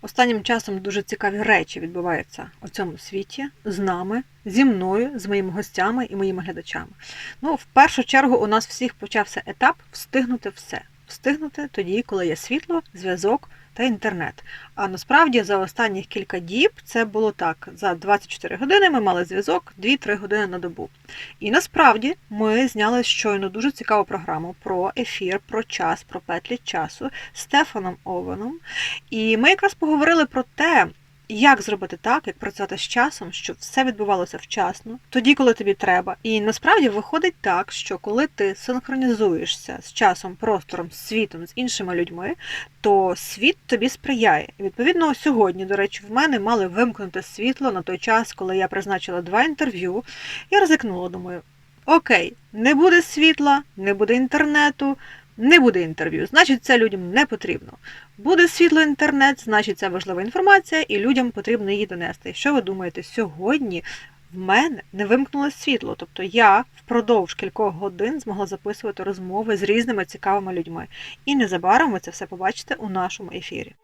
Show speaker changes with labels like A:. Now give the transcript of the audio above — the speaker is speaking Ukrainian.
A: Останнім часом дуже цікаві речі відбуваються у цьому світі з нами, зі мною, з моїми гостями і моїми глядачами. Ну, в першу чергу, у нас всіх почався етап встигнути все. Встигнути тоді, коли є світло, зв'язок та інтернет. А насправді за останніх кілька діб це було так: за 24 години ми мали зв'язок 2-3 години на добу. І насправді ми зняли щойно дуже цікаву програму про ефір, про час, про петлі часу з Стефаном Ованом. І ми якраз поговорили про те, як зробити так, як працювати з часом, щоб все відбувалося вчасно, тоді, коли тобі треба. І насправді виходить так, що коли ти синхронізуєшся з часом, простором, з світом, з іншими людьми, то світ тобі сприяє. І відповідно, сьогодні, до речі, в мене мали вимкнути світло на той час, коли я призначила два інтерв'ю. Я ризикнула, думаю. Окей, не буде світла, не буде інтернету, не буде інтерв'ю. Значить, це людям не потрібно. Буде світло інтернет, значить це важлива інформація, і людям потрібно її донести. Що ви думаєте, сьогодні в мене не вимкнуло світло? Тобто я впродовж кількох годин змогла записувати розмови з різними цікавими людьми. І незабаром ви це все побачите у нашому ефірі.